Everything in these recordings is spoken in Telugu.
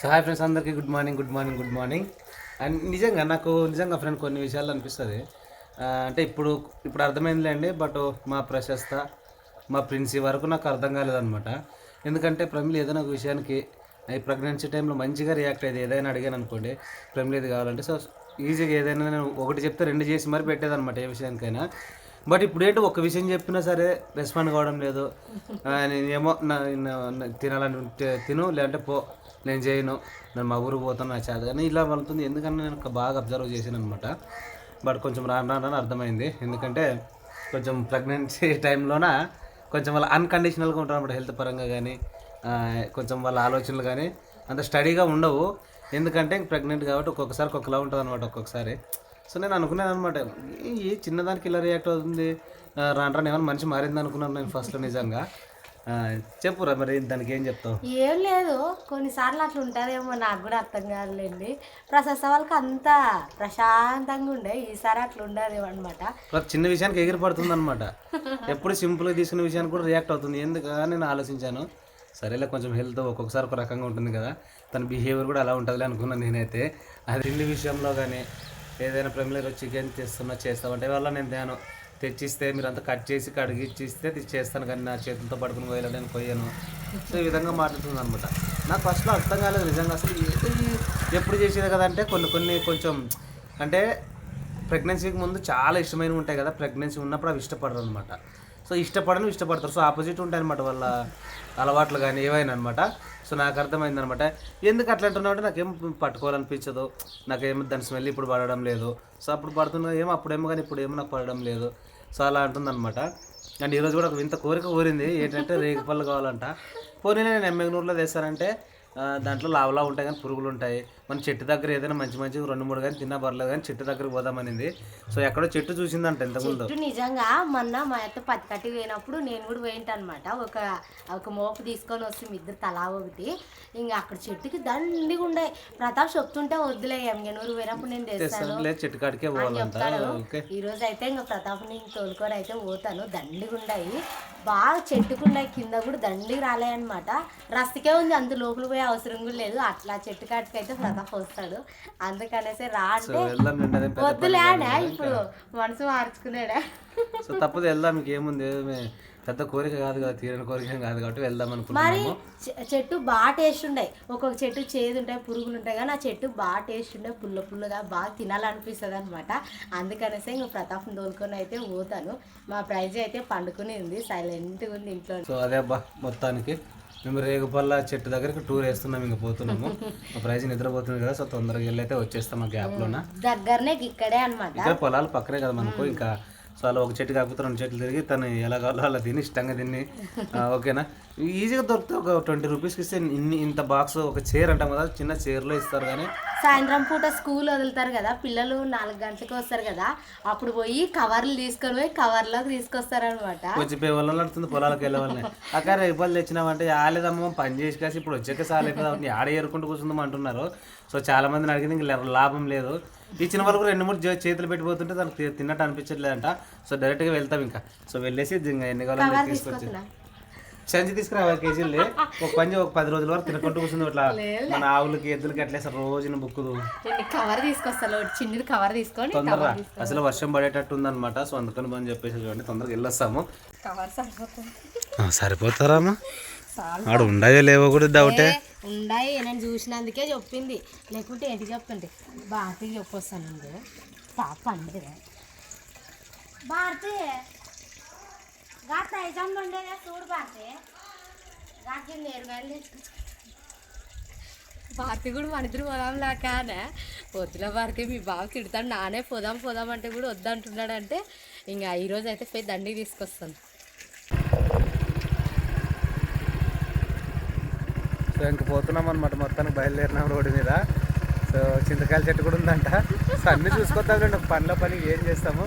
సో హాయ్ ఫ్రెండ్స్ అందరికీ good morning good morning good morning and నిజంగా నాకు నిజంగా ఫ్రెండ్ కొన్ని విషయాలు అనిపిస్తుంది. అంటే ఇప్పుడు ఇప్పుడు అర్థమైందిలేండి బట్ oh, మా ప్రశస్త మా ప్రిన్సీ వరకు నాకు అర్థం కాలేదన్నమాట. ఎందుకంటే ప్రమిలు ఏదైనా ఒక విషయానికి ఈ ప్రెగ్నెన్సీ టైంలో మంచిగా రియాక్ట్ అయ్యేది ఏదైనా అడిగాను అనుకోండి ప్రమిలు ఏది కావాలంటే సో ఈజీగా ఏదైనా నేను ఒకటి చెప్తే రెండు చేసి మరి పెట్టేదన్నమాట ఏ విషయానికైనా. బట్ ఇప్పుడు ఏంటో ఒక విషయం చెప్పినా సరే రెస్పాండ్ కావడం లేదు. నేనేమో నేను ఏమో నా తినాలని తిను లేదంటే పో నేను చేయను. నేను మా ఊరు పోతాను నా చేత కానీ ఇలా వెళ్తుంది. ఎందుకంటే నేను బాగా అబ్జర్వ్ చేశాను అనమాట బట్ కొంచెం రాను రాను రాను అర్థమైంది. ఎందుకంటే కొంచెం ప్రెగ్నెన్సీ టైంలోన కొంచెం వాళ్ళ అన్కండిషనల్గా ఉంటారు అన్నమాట హెల్త్ పరంగా కానీ కొంచెం వాళ్ళ ఆలోచనలు కానీ అంత స్టడీగా ఉండవు. ఎందుకంటే ప్రెగ్నెంట్ కాబట్టి ఒక్కొక్కసారి ఒక్కొక్కలా ఉంటుంది అనమాట ఒక్కొక్కసారి. సో నేను అనుకున్నాను అనమాట ఈ చిన్నదానికి ఇలా రియాక్ట్ అవుతుంది? రాను రాను ఏమైనా మనిషి మారింది అనుకున్నాను నేను ఫస్ట్లో నిజంగా. చెప్పురా మరి దానికి ఏం చెప్తావు? ఏం లేదు కొన్నిసార్లు అట్లా ఉంటుందేమో నాకు కూడా అర్థం కాదులేండి. ప్రశస్త వాళ్ళకి అంత ప్రశాంతంగా ఉండే ఈసారి అట్లా ఉండదేమో అనమాట చిన్న విషయానికి ఎగిరి పడుతుంది అనమాట ఎప్పుడు సింపుల్గా తీసుకునే విషయానికి కూడా రియాక్ట్ అవుతుంది. ఎందుకు అని నేను ఆలోచించాను. సరేలే కొంచెం హెల్త్ ఒక్కొక్కసారి ఒక రకంగా ఉంటుంది కదా తన బిహేవియర్ కూడా అలా ఉంటుందిలే అనుకున్నాను నేనైతే. అది తిండి విషయంలో కానీ ఏదైనా ప్రెమిలర్ చికెన్ చేస్తున్నా చేస్తామంటే వల్ల నేను తేను తెచ్చిస్తే మీరు అంతా కట్ చేసి కడిగి ఇచ్చిస్తే చేస్తాను కానీ నా చేతులతో పడుకుని పోయేలా నేను పోయాను. సో ఈ విధంగా మాట్లాడుతుంది అనమాట. నాకు ఫస్ట్లో అర్థం కాలేదు నిజంగా అసలు ఎప్పుడు చేసేది కదా అంటే కొన్ని కొన్ని కొంచెం అంటే ప్రెగ్నెన్సీకి ముందు చాలా ఇష్టమైనవి ఉంటాయి కదా ప్రెగ్నెన్సీ ఉన్నప్పుడు అవి ఇష్టపడరు అనమాట. సో ఇష్టపడను ఇష్టపడతారు. సో ఆపోజిట్ ఉంటాయి అనమాట వాళ్ళ అలవాట్లు కానీ ఏవైనా అనమాట. సో నాకు అర్థమైంది అనమాట. ఎందుకు అట్లా అంటున్నావు అంటే నాకేం పట్టుకోవాలనిపించదు నాకేమో దాని స్మెల్ ఇప్పుడు పడడం లేదు. సో అప్పుడు పడుతున్నా ఏమో అప్పుడేమో కానీ ఇప్పుడు ఏమో నాకు పడడం లేదు. సో అలా అంటుంది అనమాట అండ్ ఈరోజు కూడా ఒక కోరిక కోరింది. ఏంటంటే రేగుపళ్ళు కావాలంట. పోనీ నేను ఎమ్మెగ్నూరులో తెస్తానంటే దాంట్లో లావలా ఉంటాయి కానీ పురుగులు ఉంటాయి. మన చెట్టు దగ్గర ఏదైనా మంచి మంచి రెండు మూడు కానీ తిన్నా పర్లేదు కానీ చెట్టు దగ్గరికి పోదామనింది సో ఎక్కడో చెట్టు చూసిందంట ఇంతకుముందు. నిజంగా మొన్న మా అత్త పత్తి కట్టి పోయినప్పుడు నేను కూడా పోయింట అనమాట ఒక ఒక మోపు తీసుకొని వస్తే మీ ఇద్దరు తలా ఒకటి. ఇంకా అక్కడ చెట్టుకి దండిగా ఉండే. ప్రతాప్ చెప్తుంటే వద్దులే ఎంగనూరు పోయినప్పుడు నేను తెస్తాను చెట్టు కాడికే పోవాలంట. ఈ రోజు అయితే ఇంకా ప్రతాప్ నేను తోలుకొని అయితే పోతాను. దండిగా ఉన్నాయి బాగా చెట్టుకున్నాయి కింద కూడా దండిగా రాలే అనమాట రస్తికే ఉంది అంత లోపల పోయే అవసరం కూడా లేదు. అట్లా చెట్టు కాటికి అయితే ప్రతాప్ వస్తాడు. అందుకనేసి రా అంటే వెళ్దాం నిండా పెద్ద వద్దులే అనే ఇప్పుడు మనసు మార్చుకున్నాడా. సో తప్పదు వెళ్దాం ఏముంది ఏమి పెద్ద కోరిక కాదు కదా తీరని కోరిక కాదు కాబట్టి వెళ్దాం చె- చెట్టు బాగా టేస్ట్ ఉంటాయి. ఒక్కొక్క చెట్టు చేదు ఉంటాయి పురుగులు ఉంటాయి కానీ ఆ చెట్టు బాగా టేస్ట్ ఉండే పుల్ల పుల్లగా బాగా తినాలనిపిస్తుంది అనమాట అందుకనేసి ఇంకా ప్రతాప్ని తోలుకొని అయితే పోతాను. మా ప్రైజ్ అయితే పండుకుని ఉంది. సైలెంట్గా ఉంది ఇంట్లో సో అదే అబ్బా మొత్తానికి. మేము రేగుపల్ల చెట్టు దగ్గరికి టూర్ వేస్తున్నాం ఇంకా పోతున్నాము. మా ప్రైజ్ నిద్రపోతుంది కదా సో తొందరగా వెళ్ళి అయితే వచ్చేస్తాం ఆ గ్యాప్లోన దగ్గరనే ఇక్కడే అనమాట ఇక్కడ పొలాలు పక్కనే కదా మనకు ఇంకా సో అలా ఒక చెట్టు కాకపోతే రెండు చెట్లు తిరిగి తను ఎలా కావాలో అలా తిని ఇష్టంగా తిని ఓకేనా? ఈజీగా దొరుకుతాయి ఒక ట్వంటీ రూపీస్కి ఇస్తే ఇన్ని ఇంత బాక్స్ ఒక చైర్ అంటాం కదా చిన్న చైర్లో ఇస్తారు కానీ. సాయంత్రం పూట స్కూల్ వదులుతారు కదా పిల్లలు నాలుగు గంటలకు వస్తారు కదా అప్పుడు పోయి కవర్లు తీసుకొని పోయి కవర్లోకి తీసుకొస్తారనమాట వచ్చిపోయే వాళ్ళని నడుతుంది పొలాలకు వెళ్ళే వాళ్ళని. అక్కడ రేపలు తెచ్చినామంటే ఆలేదమ్మ పని చేసి కాసి ఇప్పుడు వచ్చాక సాలే కదా ఆడ ఏరుకుంటూ కూర్చుందాం అంటున్నారు. సో చాలా మందిని అడిగింది ఇంక లాభం లేదు. ఇచ్చిన వాళ్ళు కూడా రెండు మూడు చేతులు పెట్టిపోతుంటే దానికి తిన్నట్టు అనిపించట్లేదంట. సో డైరెక్ట్గా వెళ్తాం ఇంకా. సో వెళ్ళేసి ఇంకా ఎన్ని కావాలో తీసుకొచ్చి సంచి తీసుకురా కేజీలు? ఒక పని ఒక పది రోజుల వరకు తినకుంటూ కూర్చుంది ఇట్లా మన ఆవులకి ఎద్దులకి అట్లా అసలు రోజున బుక్కుదు. నేను కవర్ తీసుకొస్తాను. చిన్నది కవర్ తీసుకొని తొందరగా అసలు వర్షం పడేటట్టు ఉందన్నమాట. సో అందుకని పని చెప్పేసి చూడండి. తొందరగా వెళ్ళొస్తాము. సరిపోతారామా ఆడు ఉండయో లేవో కూడా డౌటే ఉండాయి. నేను చూసినందుకే చెప్పింది. లేకుంటే ఏంటి చెప్తుంటే భారతి చెప్పొస్తానండి పాప అంటే భారతి గత ఉండేదే చూడు భారతి. నేరుగాయలు భారతి కూడా మన ఇద్దరు పోదాం లాకానే వద్దుల భారతి మీ బావ తిడతాడు. నానే పోదాం పోదాం అంటే కూడా వద్దంటున్నాడంటే ఇంకా ఈరోజు అయితే పోయి దండికి తీసుకొస్తాను. సో ఇంక పోతున్నాం అనమాట మొత్తానికి బయలుదేరినాం రోడ్డు మీద. సో చింతకాయల చెట్టు కూడా ఉందంట. సో అన్ని చూసుకొద్దాం ఒక పనిలో పని ఏం చేస్తాము.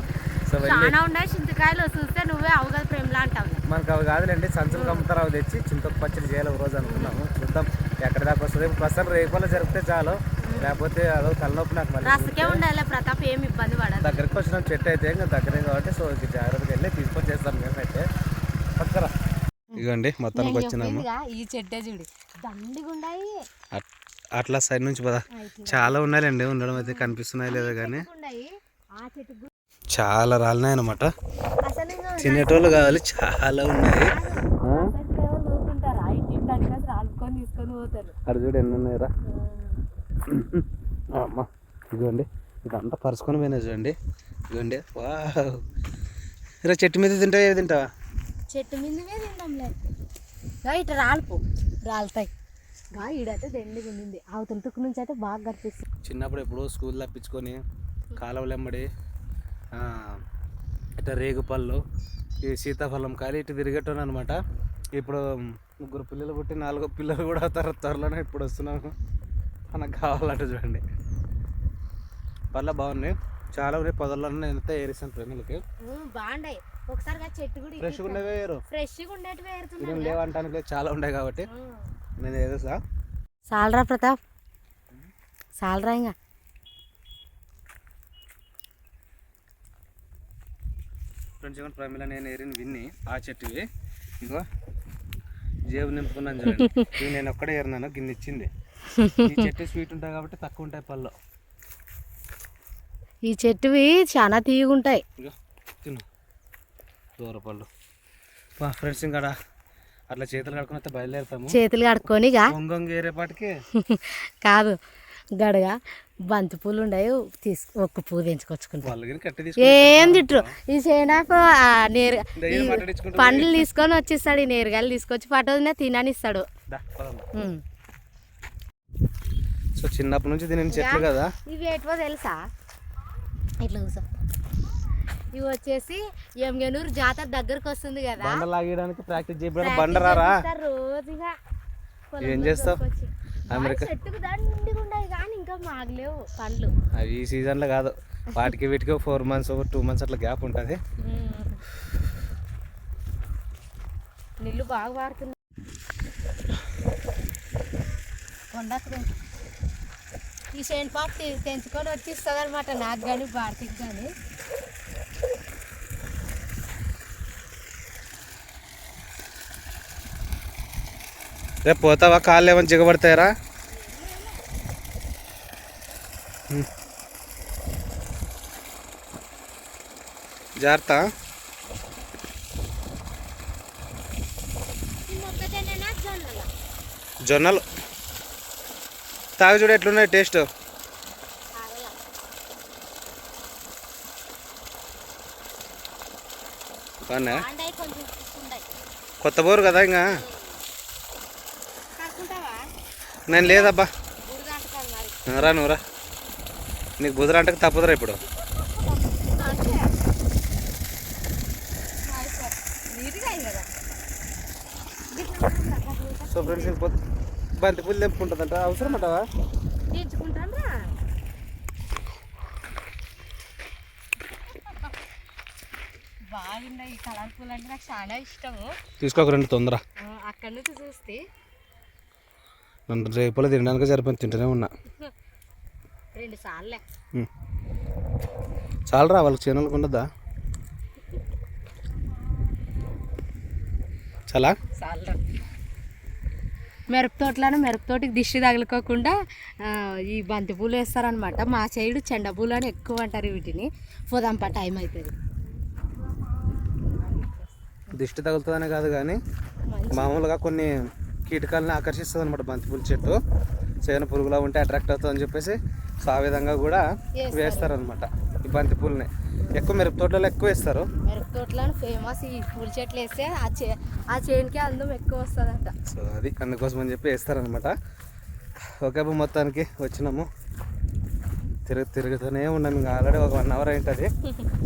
సో వెళ్ళి చింతకాయలు చూస్తే నువ్వే అవగల ప్రేమలా అంటావు. మనకు అవి కాదులేండి సంచులు కమ్ముతారు అవి తెచ్చి చింతకు పచ్చడి చేయాలి ఒక రోజు అనుకున్నాము. చూద్దాం ఎక్కడి దాకా వస్తుంది. రేపు ప్రస్తుతం రేపల్లో జరిగితే చాలు. లేకపోతే అదో తలనొప్పి నాకు మళ్ళీ రసకే ఉండాలి ప్రతాప్ ఏమి ఇబ్బంది పడదు. దగ్గరికి వచ్చిన చెట్టు అయితే ఇంకా దగ్గరే కాబట్టి సో ఇంక జాగ్రత్తగా వెళ్ళి తీసుకొచ్చేస్తాం మేమైతే. పక్కరా. ఇదిగోండి మొత్తానికి వచ్చినాము. ఈ చెట్టే చూడు. అట్లా సైడ్ నుంచి పదా. చాలా ఉన్నాయండి ఉండడం అయితే కనిపిస్తున్నాయి లేదా కానీ. చాలా రాలినాయి అనమాట తినేటోళ్ళు కావాలి చాలా ఉన్నాయి. అక్కడ చూడు ఎన్ని ఉన్నాయిరా. అమ్మ ఇదిగోండి. ఇదంతా పరుచుకొని పోయినా చూడండి. ఇదిగోండి. వా ఇలా చెట్టు మీద తింటావా? ఏవి తింటావా? చెట్టు గా ఇటు రాలిపో. రాలుతాయి. గా ఈడైతే దండిగా ఉండింది. అవతల తుక్కు నుంచి అయితే బాగా కనిపిస్తుంది చిన్నప్పుడు ఎప్పుడో స్కూల్ తప్పించుకొని కాలువలు ఎమ్మడి ఆ, ఇట్లా రేగుపళ్ళు ఈ సీతాఫలం కాయలు ఇటు తిరిగేటోను అనమాట ఇప్పుడు ముగ్గురు పిల్లలు పుట్టి నాలుగో పిల్లలు కూడా అవుతారు త్వరలోనే ఇప్పుడు వస్తున్నాను మనకు కావాలంటే చూడండి. పళ్ళ బాగున్నాయి. చాలా ఉన్నాయి. పొదల్లోనే నేనైతే ఏరిస్తాను పిల్లలకి. బాగుండాయి ఒకసారి గా చెట్టు కూడా ఫ్రెష్గా ఉండేవి వేరు. ఫ్రెష్గా లేవంటానికి లేదు చాలా ఉన్నాయి కాబట్టి నేను ఏదేసా సాలరా ప్రతాప్. సాలరా ఇంకా. ఫ్రెండ్స్ ఏమన్నా ప్రమిళ నేను ఏరిన విన్ని ఆ చెట్టువి. ఇగో జేబు నింపుకున్నాను చూడండి. ఇవి నేను ఒక్కడే ఏరినాను గిన్నె ఇచ్చింది. ఈ చెట్టు స్వీట్ ఉంటాయి కాబట్టి తక్కువ ఉంటాయి పళ్ళు. ఈ చెట్టువి చాలా తిను దూర పళ్ళు వా ఫ్రెండ్స్ ఇంకా అట్లా చేతులు కడుకుని బయలుదేరుతాము. చేతులు కడుక్కొనిగా ఒంగొంగ ఏరేపాటికి కాదు గడగా బంతి పూలు ఉండవు తీసు ఒక్క పువ్వు తెంచుకొచ్చుకుంటాం ఏం తిట్టు ఈ నేరు మాట్లాడించుకుంటూ పండ్లు తీసుకొని వచ్చిస్తాడు ఈ నేరుగాయలు తీసుకొచ్చి దా, పదమ్మా. ఉమ్. సో చిన్నప్పటి నుంచి తినే చెట్లు కదా. ఇవి ఏటో తెలుసా? ఇట్లా కూర్చో ఇవి వచ్చేసి ఎంగనూరు జాతర దగ్గరకు వస్తుంది కదా. బండ లాగేయడానికి ప్రాక్టీస్ చేయడానికి బండ రారా? చేస్తారు రోజుగా. ఏం చేస్తావ్? అమెరికా చెట్టుకు దండిగా కానీ ఇంకా మాగలేవు పండ్లు. అవి ఈ సీజన్లో కాదు. వాటికి వీటికి ఫోర్ మంత్స్ టూ మంత్స్ అట్లా గ్యాప్ ఉంటుంది. నీళ్ళు బాగా పారుతున్నాయి కొండకు. ఈ షేన్ పాప తెంచుకొని వచ్చి ఇస్తుంది అనమాట నాకు కానీ భారతికి కానీ రేపు పోతావా? కాళ్ళు ఏమైనా జిగబడతాయరా. జాగ్రత్త. జొన్నలు. తాగి చూడు ఎట్లున్నాయి టేస్ట్? కొత్త బోరు కదా ఇంకా? నేను లేదబ్బా. రా నువ్వు రా నీకు బుధర అంటే తప్పదురా ఇప్పుడు. సో ఫ్రెండ్స్ బంతి పూలు తెంపుకుంటుందంట. అవసరం అంటావా? తీర్చుకుంటాను రా బాగున్నాయి ఈ కలర్ పూలు అంటే నాకు చాలా ఇష్టము. తీసుకోక రెండు తొందర. అక్కడి నుంచి చూస్తే నన్ను రేపులో తినడానికి సరిపోయింది. తింటూనే ఉన్నా. రెండు సార్లే. ఉమ్. చాలరా వాళ్ళకి చేనులకు ఉండదా చాలా? మిరప తోటలను మిరప తోటికి దిష్టి తగులుకోకుండా ఈ బంతి పూలు వేస్తారనమాట మా సైడు చెండ పూలు అని ఎక్కువ అంటారు వీటిని. పోదాంపా టైం అవుతుంది దిష్టి తగులుతుందనే కాదు కానీ మామూలుగా కొన్ని కీటకాలని ఆకర్షిస్తుంది అనమాట బంతిపూల చెట్టు. చేను పురుగులా ఉంటే అట్రాక్ట్ అవుతుంది అని చెప్పేసి సో ఆ విధంగా కూడా వేస్తారు. వేస్తారనమాట ఈ బంతి పూలని. ఎక్కువ మిరప తోటలలో ఎక్కువ వేస్తారు. మిరప తోటలను ఫేమస్ ఈ పూల చెట్లు వేస్తే ఆ చే ఆ చేనుకి అందం ఎక్కువ వస్తుందంట. సో అది అందుకోసం అని చెప్పి వేస్తారనమాట ఓకే అబ్బా మొత్తానికి వచ్చినాము. తిరుగు తిరుగుతూనే ఉన్నాం. ఇంకా ఆల్రెడీ ఒక వన్ అవర్ అయింటుంది.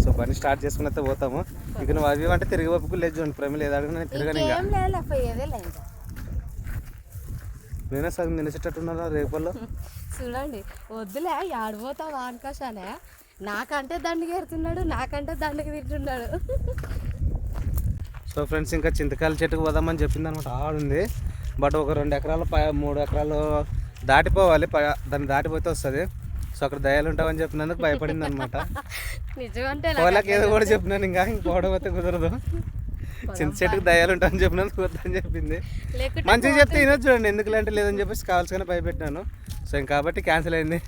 సో పని స్టార్ట్ చేసుకుని అయితే పోతాము. ఇక నువ్వు అవి అంటే తిరిగి వైపుకు లేదు చూడండి. ప్రేమ లేదు తిరగను ఇంకా ఇంకేం లేదు పోయేదే లేదు నేనే సగం నిలిచేటట్టున్నా రేపల్లో? చూడండి వద్దులే ఆడిపోతావా అనుకోసానే నాకంటే దండకి ఎడుతున్నాడు నాకంటే దండకి తింటున్నాడు. సో ఫ్రెండ్స్ ఇంకా చింతకాయల చెట్టుకు పోదామని చెప్పింది అనమాట ఆడుంది. బట్ ఒక రెండు ఎకరాలు పై మూడు ఎకరాలు దాటిపోవాలి. దాన్ని దాటిపోతే వస్తుంది. సో అక్కడ దయాలు ఉంటామని చెప్పినందుకు భయపడింది అనమాట నిజమంటే పోలాకి ఏదో కూడా చెప్పినాను ఇంకా. ఇంక పోవడం అయితే కుదరదు. చింత చెట్టుకు దయాలు ఉంటామని చెప్పినందుకు వద్దని చెప్పింది. మంచిగా చెప్తే వినొచ్చు చూడండి ఎందుకు అంటే లేదని చెప్పేసి కావాల్సిన భయపెట్టినాను. సో ఇంక కాబట్టి క్యాన్సిల్ అయింది.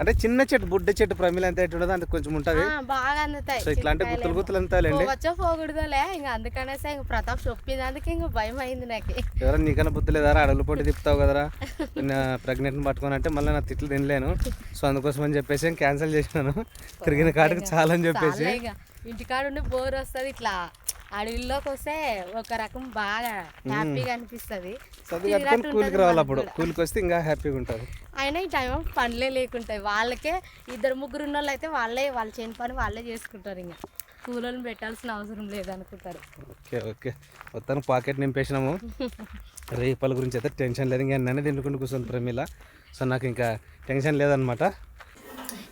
అంటే చిన్న చెట్టు బుడ్డ చెట్టు ప్రమిల ఎంత ఉండదో అంత కొంచెం ఉంటుంది. బాగా అందుతాయి. సో ఇట్లా అంటే గుత్తులు గుత్తులు అంతాలేండి పోవచ్చో పోకూడదోలే ఇంకా అందుకనేసి ఇంక ప్రతాప్ చొప్పిందందుకు ఇంక భయం అయింది నాకు. ఎవరైనా నీకన్నా బుద్ధి లేదారా? అడవుల పొట్టి తిప్పుతావు కదరా? ప్రెగ్నెంట్ని పట్టుకొని అంటే మళ్ళీ నా తిట్లు తినలేను. సో అందుకోసం అని చెప్పేసి క్యాన్సిల్ చేసినాను. తిరిగిన కాడికి చాలా అని చెప్పేసి. చాలా ఇక ఇంటికాడ ఉండి బోర్ వస్తుంది ఇట్లా. అడవిలోకి వస్తే ఒక రకం బాగా హ్యాపీగా అనిపిస్తుంది. కూలికి రావాలి అప్పుడు కూలికి వస్తే ఇంకా హ్యాపీగా ఉంటుంది అయినా ఈ టైం పనులే లేకుంటాయి. వాళ్ళకే ఇద్దరు ముగ్గురు ఉన్న వాళ్ళు అయితే వాళ్ళే వాళ్ళ చేయని పని వాళ్ళే చేసుకుంటారు ఇంకా కూలోని పెట్టాల్సిన అవసరం లేదనుకుంటారు. Okay okay. మొత్తానికి పాకెట్ నింపేసినాము. రేపల గురించి అయితే టెన్షన్ లేదు. ఇంకా నన్ను తింటుకుంటూ కూర్చొని ప్రమీల. సో నాకు ఇంకా టెన్షన్ లేదనమాట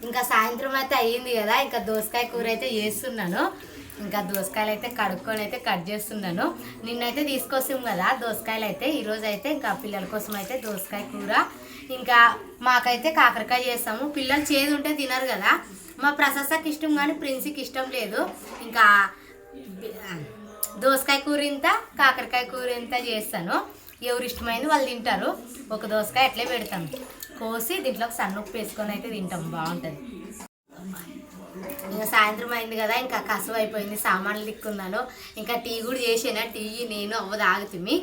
ఇంకా సాయంత్రం అయితే అయ్యింది కదా ఇంకా దోసకాయ కూర అయితే చేస్తున్నాను. ఇంకా దోసకాయలు అయితే కడుక్కొని అయితే కట్ చేస్తున్నాను. నిన్నైతే తీసుకొస్తాం కదా దోసకాయలు అయితే ఈరోజు అయితే ఇంకా పిల్లల కోసం అయితే దోసకాయ కూర. ఇంకా మాకైతే కాకరకాయ చేస్తాము. పిల్లలు చేదు ఉంటే తినరు కదా. మా ప్రశస్తకి ఇష్టం కానీ ప్రిన్సీకి ఇష్టం లేదు. ఇంకా దోసకాయ కూర ఇంత కాకరకాయ కూర ఇంత చేస్తాను. ఎవరు ఇష్టమైంది వాళ్ళు తింటారు. ఒక దోసకాయ అట్లే పెడతాను. కోసి దీంట్లో సన్నుప్పు వేసుకొని అయితే తింటాం బాగుంటుంది. ఇంకా సాయంత్రం అయింది కదా ఇంకా కసువు అయిపోయింది సామాన్లు దిక్కున్నాను ఇంకా టీ కూడా చేసేనా టీ నేను అవ్వ తాగుతుంది.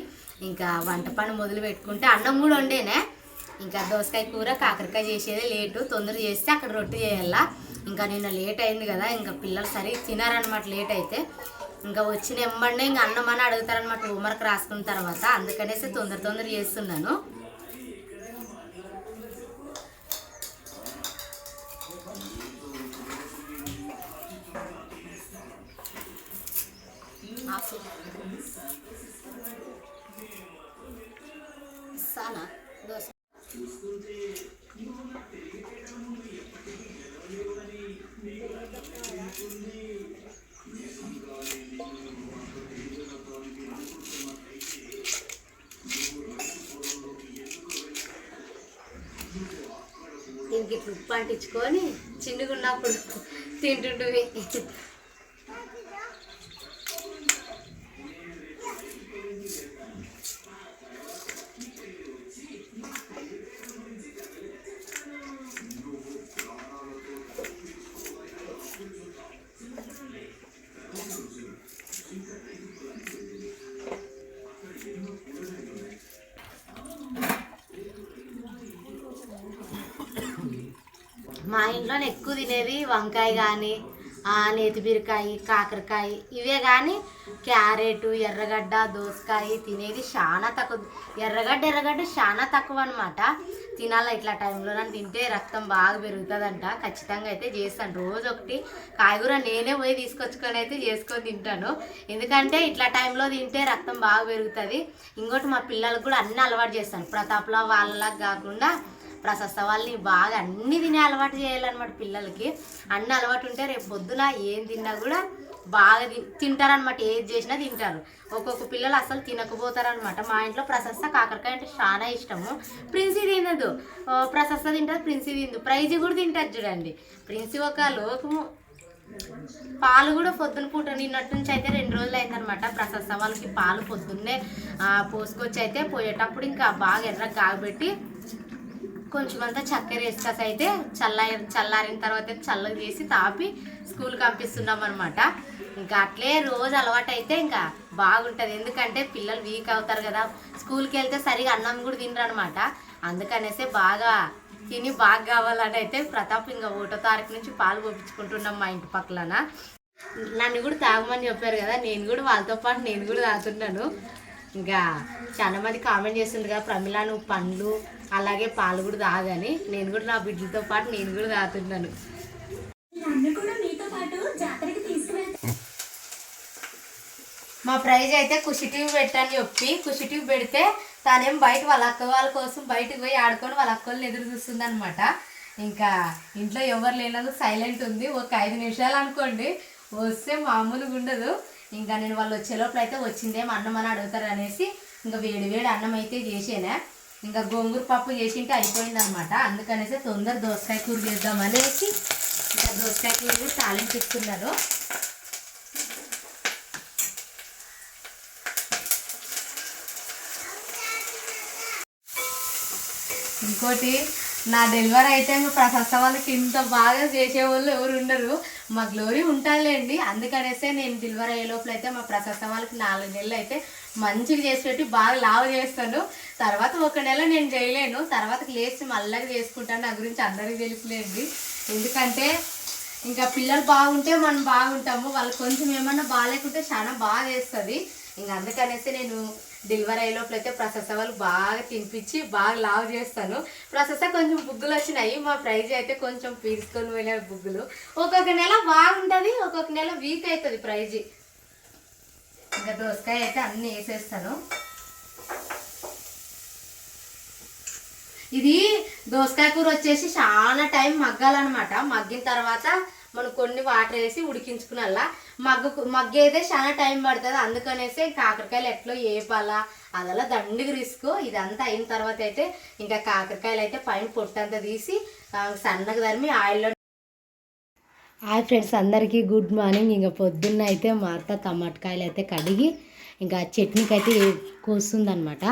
ఇంకా వంట పని మొదలు పెట్టుకుంటే అన్నం కూడా వండేనే. ఇంకా దోసకాయ కూర కాకరకాయ చేసేది లేటు తొందర చేస్తే అక్కడ రొట్టె చేయాలా. ఇంకా నిన్న లేట్ అయింది కదా ఇంకా పిల్లలు సరిగ్గా తినారనమాట లేట్ అయితే. ఇంకా వచ్చిన ఎంబడినే ఇంకా అన్నం అని అడుగుతారనమాట హోంవర్క్ రాసుకున్న తర్వాత. అందుకనేసి తొందర తొందర చేస్తున్నాను. సానా దోశ దీనికి ఇట్లా ఉప్పు అంటించుకొని చిన్నగా ఉన్నప్పుడు తింటుంటివి మా ఇంట్లో ఎక్కువ తినేది వంకాయ కానీ నేతి బీరకాయ కాకరకాయ. ఇవే కానీ క్యారెట్ ఎర్రగడ్డ దోసకాయ తినేది చాలా తక్కువ. ఎర్రగడ్డ ఎర్రగడ్డ చాలా తక్కువ అనమాట తినాలి ఇట్లా టైంలో? నన్ను తింటే రక్తం బాగా పెరుగుతుందంట. ఖచ్చితంగా అయితే చేస్తాను. రోజు ఒకటి కాయగూర నేనే పోయి తీసుకొచ్చుకొని అయితే చేసుకొని తింటాను. ఎందుకంటే ఇట్లా టైంలో తింటే రక్తం బాగా పెరుగుతుంది. ఇంకోటి మా పిల్లలకు కూడా అన్నీ అలవాటు చేస్తాను. ప్రతాప్లో వాళ్ళకి కాకుండా ప్రశస్త వాళ్ళని బాగా అన్ని తినే అలవాటు చేయాలన్నమాట పిల్లలకి. అన్ని అలవాటు ఉంటే రేపు పొద్దున ఏం తిన్నా కూడా బాగా తింటారనమాట ఏది చేసినా తింటారు. ఒక్కొక్క పిల్లలు అసలు తినకపోతారనమాట మా ఇంట్లో ప్రశస్త కాకరకాయ అంటే చాలా ఇష్టము. ప్రిన్సీ తినదు. ఓ, ప్రశస్త తింటారు ప్రిన్సి తిందు. ప్రైజ్ కూడా తింటారు చూడండి. ప్రిన్సి ఒక లోకము పాలు కూడా పొద్దున పూట నిన్నటి నుంచి అయితే రెండు రోజులు అయిందనమాట ప్రశస్త వాళ్ళకి పాలు పొద్దున్నే పోసుకొచ్చి అయితే పోయేటప్పుడు ఇంకా బాగా ఎర్ర కాగబెట్టి కొంచెం అంతా చక్కెర వేసుకాసి అయితే చల్ల చల్లారిన తర్వాత అయితే చల్లగా చేసి తాపి స్కూల్కి పంపిస్తున్నాం అనమాట ఇంకా అట్లే రోజు అలవాటు అయితే ఇంకా బాగుంటుంది. ఎందుకంటే పిల్లలు వీక్ అవుతారు కదా. స్కూల్కి వెళ్తే సరిగా అన్నం కూడా తినరు అనమాట అందుకనేసే బాగా తిని బాగా కావాలని అయితే ప్రతాప్ ఇంకా ఒకటో తారీఖు నుంచి పాలు పంపించుకుంటున్నాం మా ఇంటి పక్కలన. నన్ను కూడా తాగమని చెప్పారు కదా. నేను కూడా వాళ్ళతో పాటు నేను కూడా తాగుతున్నాను. ఇంకా చాలా మంది కామెంట్ చేస్తుంది కదా. ప్రమిళ నువ్వు పండ్లు అలాగే పాలు కూడా తాగని. నేను కూడా నా బిడ్డలతో పాటు నేను కూడా తాగుతున్నాను మా ప్రైజ్ అయితే కుషి టీవీ పెట్టని చెప్పి కుషి టీవీ పెడితే తనేం బయట వాళ్ళ అక్క వాళ్ళ కోసం బయటకు పోయి ఆడుకొని వాళ్ళ అక్క వాళ్ళని ఎదురు చూస్తుంది అనమాట ఇంకా ఇంట్లో ఎవరు లేనందుకు సైలెంట్ ఉంది. ఒక ఐదు నిమిషాలు అనుకోండి వస్తే మామూలుగా ఉండదు. ఇంకా నేను వాళ్ళు వచ్చే లోపల అయితే వచ్చిందేమో అన్నం అని అడుగుతారు అనేసి ఇంకా వేడి వేడి అన్నం అయితే చేసేనా. ఇంకా గోంగూర పప్పు చేసింటే అయిపోయింది అనమాట అందుకనేసి తొందర దోసకాయ కూర చేద్దాం అనేసి ఇంకా దోసకాయ కూర కూడా తాలింపిస్తున్నారు ఇంకోటి నా డెలివరీ అయితే మా ప్రశస్త వాళ్ళకి ఇంత బాగా చేసేవాళ్ళు ఎవరు ఉండరు. మా గ్లోరీ ఉంటాలేండి అందుకనేసే నేను డెలివరీ అయ్యే లోపల అయితే మా ప్రశస్త వాళ్ళకి నాలుగు నెలలు అయితే మంచిగా చేసి పెట్టి బాగా లావు చేస్తాను. తర్వాత ఒక నెల నేను చేయలేను. తర్వాత లేచి మళ్ళీ చేసుకుంటాను. నా గురించి అందరికీ తెలుసులేండి. ఎందుకంటే ఇంకా పిల్లలు బాగుంటే మనం బాగుంటాము. వాళ్ళు కొంచెం ఏమన్నా బాగాలేకుంటే చాలా బాగా చేస్తుంది. ఇంకా అందుకనేసి నేను డెలివరీ అయ్యే లోపల అయితే ప్రశస్త వాళ్ళు బాగా తినిపించి బాగా లావు చేస్తాను ప్రసెస్ కొంచెం బుగ్గులు వచ్చినాయి. మా ప్రైజ్ అయితే కొంచెం పీల్చుకొని పోయినాయి బుగ్గులు. ఒక్కొక్క నెల బాగుంటుంది ఒక్కొక్క నెల వీక్ అవుతుంది ప్రైజ్. ఇంకా దోసకాయ అయితే అన్నీ వేసేస్తాను. ఇది దోసకాయ కూర వచ్చేసి చాలా టైం మగ్గాలన్నమాట. మగ్గిన తర్వాత మనం కొన్ని వాటర్ వేసి ఉడికించుకున్నలా మగ్గు మగ్గేదే చాలా టైం పడుతుంది. అందుకనేసి కాకరకాయలు ఎట్లో వేపాలా అదలా దండిగా రిస్క్. ఇదంతా అయిన తర్వాత అయితే ఇంకా కాకరకాయలు అయితే పైన పొట్టంతా తీసి సన్నగా తరిమి ఆయిల్లో హాయ్ ఫ్రెండ్స్ అందరికీ గుడ్ మార్నింగ్. ఇంకా పొద్దున్న అయితే మా అత్త టమాటకాయలు అయితే కడిగి ఇంకా చట్నీకి అయితే కోస్తుంది అనమాట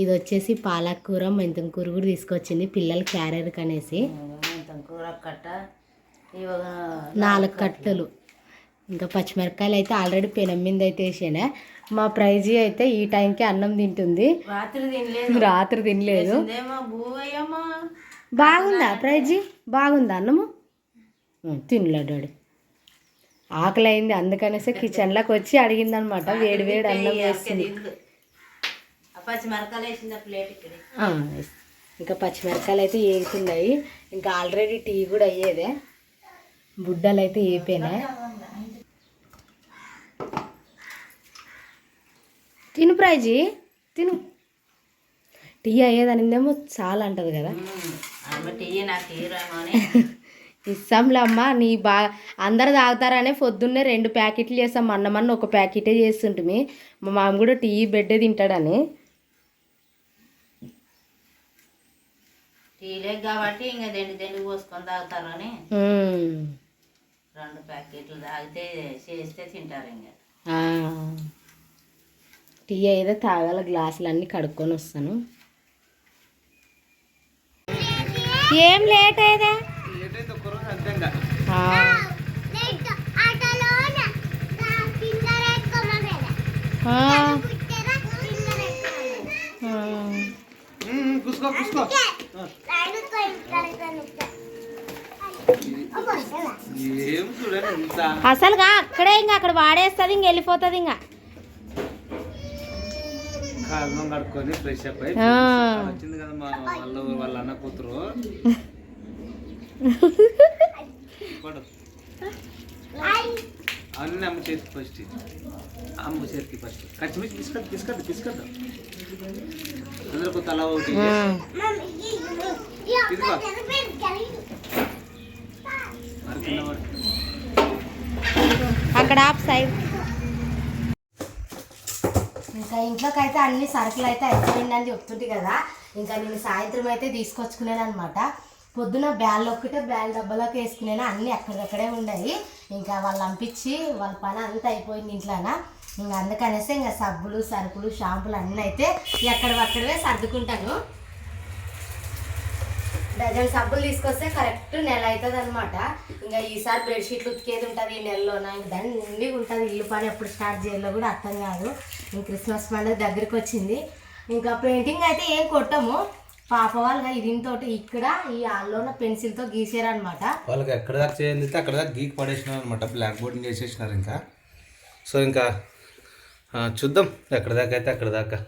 ఇది వచ్చేసి పాలక్ కూర మెంతం కూర కూడా తీసుకొచ్చింది పిల్లలు క్యారియర్కి అనేసి కూర కట్ట. నాలుగు కట్టలు. ఇంకా పచ్చిమిరపకాయలు అయితే ఆల్రెడీ పెనం మీద అయితే వేసానే. మా ప్రైజీ అయితే ఈ టైంకి అన్నం తింటుంది. రాత్రి తినలేదు. రాత్రి తినలేదు. బాగుందా ప్రైజీ? బాగుందా అన్నము? ఉం, తినలే డాడీ ఆకలి అయింది అందుకనేసి కిచెన్లోకి వచ్చి అడిగిందనమాట. వేడి వేడి అన్నం వేస్తుంది. ఇంకా పచ్చిమిరపకాయలు అయితే ఏగుతున్నాయి. ఇంకా ఆల్రెడీ టీ కూడా అయ్యేదే. బుడ్డలు అయితే ఏపోయినాయి తిను ప్రైజీ తిను. టీ అయ్యేదనిందేమో చాలా అంటది కదా. ఇస్తాంలే అమ్మ నీ బా అందరు తాగుతారనే పొద్దున్నే రెండు ప్యాకెట్లు చేస్తాం అన్నమన్న ఒక ప్యాకెటే చేస్తుంటిమి. మా మామ కూడా టీ బెడ్డే తింటాడని. టీ లేక కాబట్టి ఇంకా దెండి దెండి పోసుకొని తాగుతారని. రెండు ప్యాకెట్లు తాగితే చేస్తే తింటారు ఇంకా. ఆ. టీ అయితే తాగాల గ్లాసులు అన్నీ కడుక్కొని వస్తాను. ఏం లేట్ కూసుకో కూసుకో. ఇంత అసలుగా అక్కడే ఇంకా అక్కడ వాడేస్తుంది ఇంక వెళ్ళిపోతుంది ఇంకా. కారణం కడుక్కొని ఫ్రెష్ అప్. వచ్చింది కదా మా వాళ్ళు వాళ్ళ అన్న కూతురు. అన్ని అమ్మ చేతికి ఫస్ట్ అమ్మ చేతికి ఫస్ట్ కచ్చిమిర్చి తీసుకొద్దు తీసుకొద్దు తీసుకొద్దు అందరికి తల ఒకటి ఇదిగో మరి కింద పడు. అక్కడ ఆప్ సైడ్ ఇంకా ఇంట్లోకి అయితే అన్ని సరుకులు అయితే అయిపోయింది అని చెప్తుంటే కదా. ఇంకా నేను సాయంత్రం అయితే తీసుకొచ్చుకున్నాను అనమాట పొద్దున బ్యాల్ ఒక్కటే బ్యాల్ డబ్బాలోకి వేసుకున్నాను అన్నీ అక్కడక్కడే ఉన్నాయి ఇంకా వాళ్ళు పంపించి వాళ్ళ పని అంతా అయిపోయింది ఇంట్లోన? ఇంకా అందుకనేసి ఇంకా సబ్బులు సరుకులు షాంపులు అన్నీ అయితే ఎక్కడవక్కడవే సర్దుకుంటాను. డజన్ సబ్బులు తీసుకొస్తే కరెక్ట్ నెల అవుతుంది అనమాట ఇంకా ఈసారి బెడ్షీట్లు ఉతికేది ఉంటుంది ఈ నెలలో నాకు దాన్ని నిండిగా ఉంటుంది ఇల్లు పని ఎప్పుడు స్టార్ట్ చేయాలో కూడా అర్థం కాదు. ఇంక క్రిస్మస్ పండుగ దగ్గరికి వచ్చింది. ఇంకా పెయింటింగ్ అయితే ఏం కొట్టము. పాప వాళ్ళగా దీంతో ఇక్కడ ఈ ఆల్లోన పెన్సిల్తో గీసారనమాట వాళ్ళకి ఎక్కడ దాకా చేయండి అక్కడ దాకా గీక్ పడేసినారు అనమాట బ్లాక్ బోర్డింగ్ వేసేసినారు ఇంకా. సో ఇంకా చూద్దాం. ఎక్కడ దాకా అయితే అక్కడ దాకా.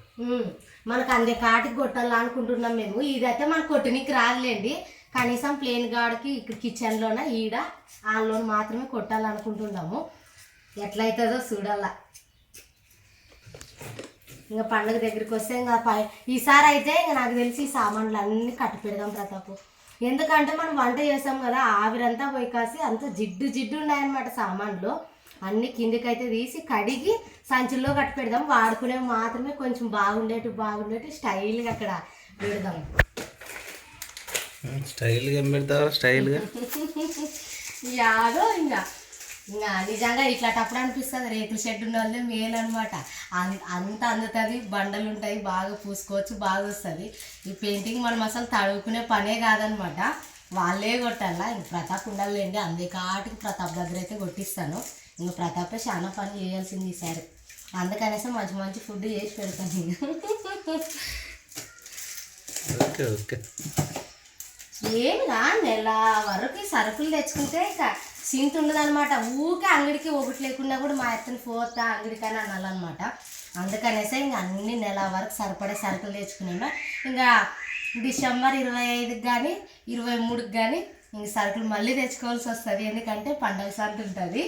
మనకు అందే కాటికి కొట్టాలా అనుకుంటున్నాం మేము. ఇదైతే మనకు కొట్టనీకి రాదులేండి. కనీసం ప్లేన్ గాడికి ఇక్కడ కిచెన్లోన ఈడ ఆల్లోన మాత్రమే కొట్టాలనుకుంటున్నాము ఎట్లయితుందో చూడాలా. ఇంకా పండుగ దగ్గరికి వస్తే ఇంకా పై ఈసారి అయితే ఇంకా నాకు తెలిసి ఈ సామాన్లు అన్నీ కట్టి పెడదాం ప్రతాపు. ఎందుకంటే మనం వంట చేసాం కదా ఆవిరంతా పోయి కాసి అంత జిడ్డు జిడ్డు ఉన్నాయన్నమాట సామాన్లు. అన్ని కిందికైతే తీసి కడిగి సంచుల్లో కట్టి పెడదాం. వాడుకునే మాత్రమే కొంచెం బాగుండేటి బాగుండేటి స్టైల్గా అక్కడ పెడదాం. స్టైల్గా ఏం పెడతారా స్టైల్గా? యాదో ఇంకా ఇంకా నిజంగా ఇట్లాంటప్పుడు అనిపిస్తుంది రేకుల షెడ్ ఉన్న వాళ్ళే మేలు అనమాట అంత అందుతుంది బండలు ఉంటాయి బాగా పూసుకోవచ్చు బాగా వస్తుంది. ఈ పెయింటింగ్ మనం అసలు తడుకునే పనే కాదనమాట వాళ్ళే కొట్టాలా? ఇంక ప్రతాప్ ఉండాలండి అందే కాటికి ప్రతాప్ దగ్గర అయితే కొట్టిస్తాను. ఇంక ప్రతాపే చాలా పని చేయాల్సింది ఈసారి. అందుకనేసి మంచి మంచి ఫుడ్ చేసి పెడతాను ఓకే ఓకే. ఏమిగా నెల వరకు సరుకులు తెచ్చుకుంటే ఇక సింట్ ఉండదన్నమాట. ఊకే అంగడికి ఒకటి లేకుండా కూడా మా అత్తని పోతా అంగడికని అనాలన్నమాట. అందుకనేసి ఇంకా అన్ని నెల వరకు సరిపడే సరుకులు తెచ్చుకున్నాను ఇంకా డిసెంబర్ ఇరవై ఐదుకి కానీ ఇరవై మూడుకి కానీ ఇంక సరుకులు మళ్ళీ తెచ్చుకోవాల్సి వస్తుంది. ఎందుకంటే పండగ సంత ఉంటుంది.